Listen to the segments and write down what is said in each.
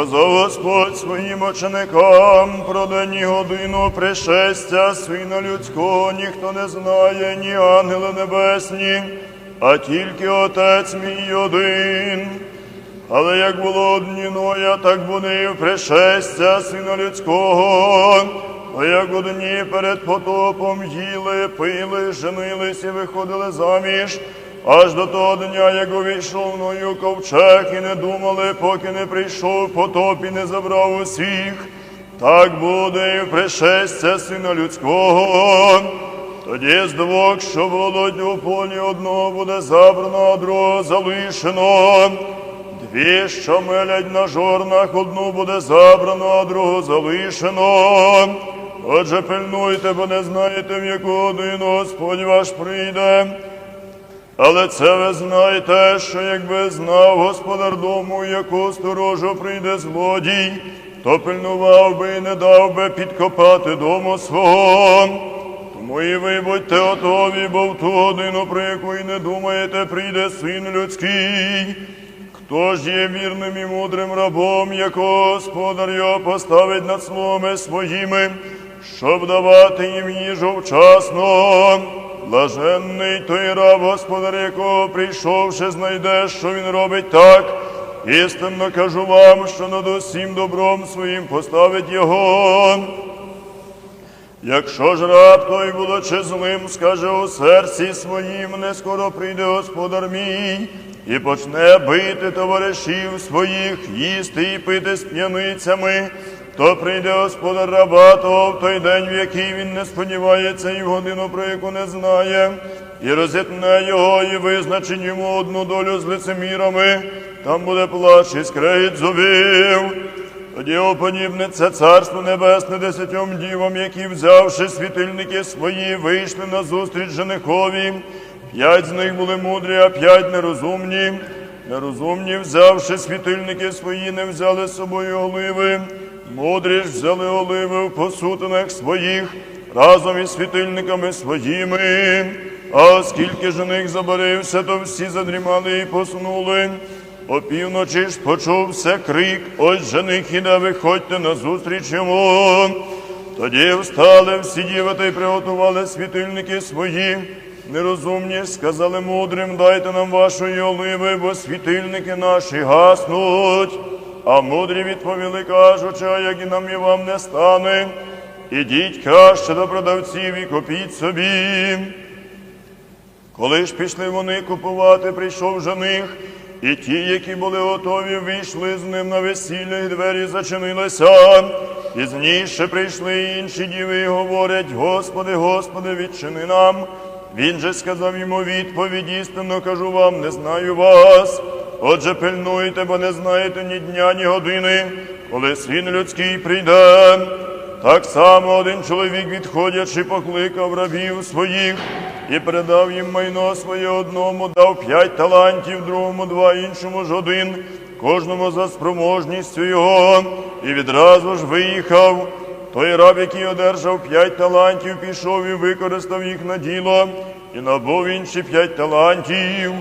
Сказав Господь своїм ученикам про день і годину пришестя Сина Людського ніхто не знає, ні ангели небесні, а тільки Отець мій один. Але як було одні Ноя, так буде і в пришестя Сина Людського. А як одні перед потопом їли, пили, женились і виходили заміж, аж до того дня, як увійшов мною ковчег, і не думали, поки не прийшов потоп і не забрав усіх, так буде і в пришестя Сина Людського. Тоді з двох, що володять у полі одного буде забрано, а другого залишено. Дві, що мелять на жорнах, одну буде забрано, а другу залишено. Отже, пильнуйте, бо не знаєте, в яку годину Господь ваш прийде. Але це ви знаєте, що якби знав господар дому, яку сторожу прийде злодій, то пильнував би і не дав би підкопати дому свого. Тому і ви будьте готові, бо в ту годину, про яку і не думаєте, прийде син людський. Хто ж є вірним і мудрим рабом, якого господар його поставить над словами своїми, щоб давати їм їжу вчасно? Блаженний той раб, господар, якого прийшовши, знайде, що він робить так. Істинно кажу вам, що над усім добром своїм поставить його. Якщо ж раб той, будучи злим, скаже у серці своїм, не скоро прийде господар мій, і почне бити товаришів своїх, їсти і пити з п'яницями, то прийде господар раба того в той день, в який він не сподівається, і в годину, про яку не знає, і розітне його, і визначить йому одну долю з лицемірами, там буде плач і скрегіт зубів. Тоді оподібниться царство небесне десятьом дівам, які, взявши світильники свої, вийшли на зустріч женихові. П'ять з них були мудрі, а п'ять нерозумні. Нерозумні, взявши світильники свої, не взяли з собою оливи. Мудрі ж взяли оливи в посутинах своїх разом із світильниками своїми. А оскільки жених забарився, то всі задрімали і посунули. Опівночі ж почувся крик, ось жених іде, виходьте назустріч йому. Тоді встали всі діви та приготували світильники свої. Нерозумні сказали мудрим, дайте нам вашої оливи, бо світильники наші гаснуть. А мудрі відповіли, кажучи, як і нам і вам не стане. Ідіть краще до продавців і купіть собі. Коли ж пішли вони купувати, прийшов жених, і ті, які були готові, вийшли з ним на весілля, і двері зачинилися. Пізніше прийшли інші діви і говорять: Господи, Господи, відчини нам. Він же сказав йому відповідь, істинно кажу вам, не знаю вас. Отже, пильнуйте, бо не знаєте ні дня, ні години, коли син людський прийде. Так само один чоловік, відходячи, покликав рабів своїх і передав їм майно своє одному, дав п'ять талантів, другому два, іншому ж один, кожному за спроможністю його, і відразу ж виїхав. Той раб, який одержав п'ять талантів, пішов і використав їх на діло, і набув інші п'ять талантів.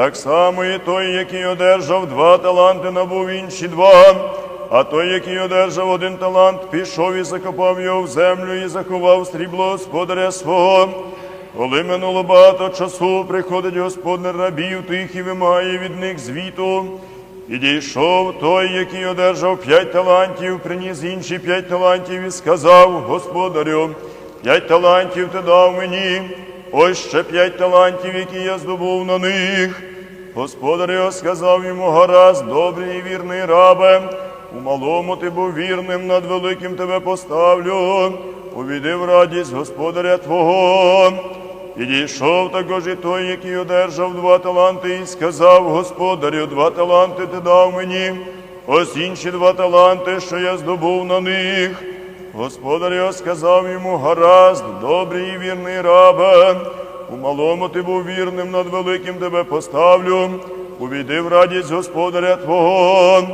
Так само і той, який одержав два таланти, набув інші два. А той, який одержав один талант, пішов і закопав його в землю і заховав срібло господаря свого. Коли минуло багато часу, приходить господар рабів тих і вимагає від них звіту. І дійшов той, який одержав п'ять талантів, приніс інші п'ять талантів і сказав господарю, п'ять талантів ти дав мені, ось ще п'ять талантів, які я здобув на них. Господар його сказав йому гаразд, добрий і вірний рабе, у малому ти був вірним, над великим тебе поставлю, увійди в радість господаря Твого. І дійшов також і той, який одержав два таланти, і сказав господарю, два таланти ти дав мені, ось інші два таланти, що я здобув на них. Господар його сказав йому, гаразд, добрий і вірний рабе, у малому ти був вірним, над великим тебе поставлю, увійди в радість господаря Твого.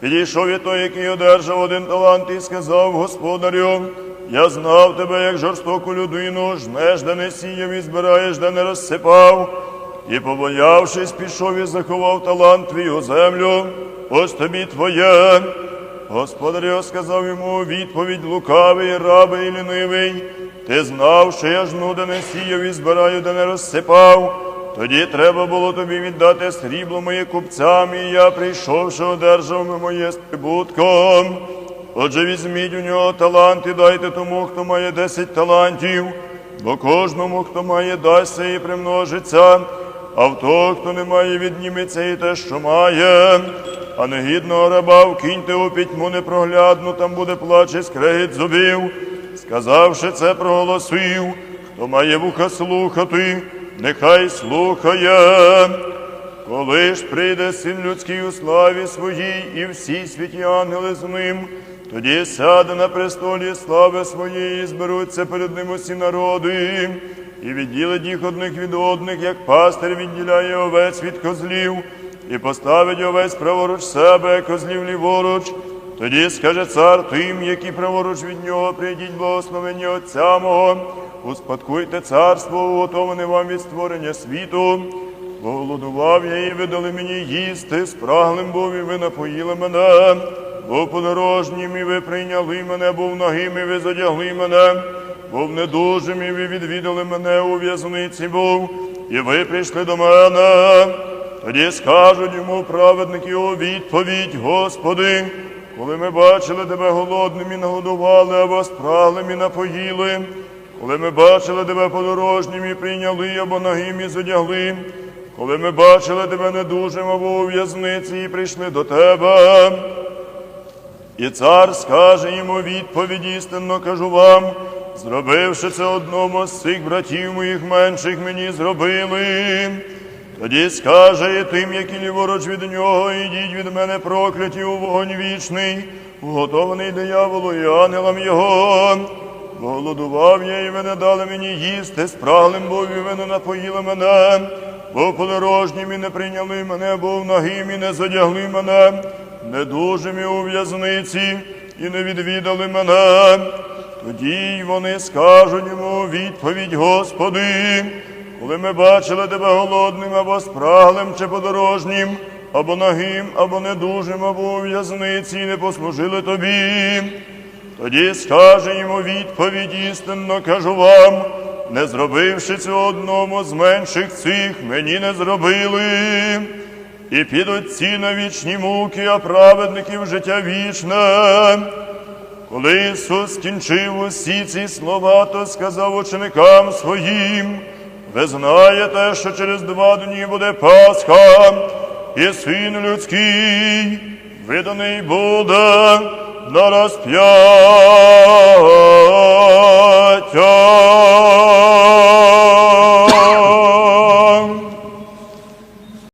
Підійшов і той, який одержав один талант, і сказав господарю, я знав тебе, як жорстоку людину, жнеш, де не сіяв і збираєш, де не розсипав. І, побоявшись, пішов і заховав талант твій у землю. ось тобі твоє. Господарю сказав йому відповідь лукавий, рабий лінивий. Ти знав, що я жну, де не сіяв і збираю, де не розсипав. Тоді треба було тобі віддати срібло моє купцям, і я, прийшовши, одержав моє з прибутком. Отже, візьміть у нього талант і дайте тому, хто має десять талантів, бо кожному, хто має, дасться і примножиться, а в того, хто не має, відніметься і те, що має. А негідного раба вкиньте у пітьму непроглядну, там буде плач і скрегіт зубів. Сказавши це, проголосив, хто має вуха слухати, нехай слухає. Коли ж прийде син людський у славі своїй, і всі святі ангели з ним, тоді сяде на престолі слави своєї, і зберуться перед ним усі народи, і відділить їх одних від одних, як пастир відділяє овець від козлів, і поставить овець праворуч себе, козлів ліворуч. Тоді скаже цар тим, які праворуч від нього, прийдіть благословення Отця мого, успадкуйте царство, уготоване вам від створення світу. Бо голодував я і ви дали мені їсти, спраглим був і ви напоїли мене, був подорожнім і ви прийняли мене, був нагим і ви задягли мене, був недужим і ви відвідали мене у в'язниці був, і ви прийшли до мене. Тоді скажуть йому праведники у відповідь, Господи, коли ми бачили тебе голодним і нагодували, або спраглим і напоїли, коли ми бачили тебе подорожнім і прийняли, або нагим і задягли, коли ми бачили тебе недужим або у в'язниці і прийшли до тебе. І цар скаже йому відповідь істинно кажу вам, зробивши це одному з цих братів моїх менших мені зробили. Тоді скаже тим, які ліворуч від нього, ідіть від мене прокляті у вогонь вічний, уготований дияволу і ангелам його. Голодував я, і ви не дали мені їсти, спраглим був, і ви не напоїли мене, був подорожнім і не прийняли мене, був нагим і не задягли мене, недужим і у в'язниці, і не відвідали мене. Тоді й вони скажуть йому відповідь, Господи, коли ми бачили тебе голодним або спраглим чи подорожнім, або нагим, або недужим, або у в'язниці, не послужили тобі. Тоді скаже йому відповідь істинно, кажу вам, не зробивши цього одному з менших цих, мені не зробили. І підуть ці на вічні муки, а праведників життя вічне. Коли Ісус скінчив усі ці слова, то сказав ученикам своїм, ви знаєте, що через два дні буде Пасха, і син людський виданий буде на розп'яття.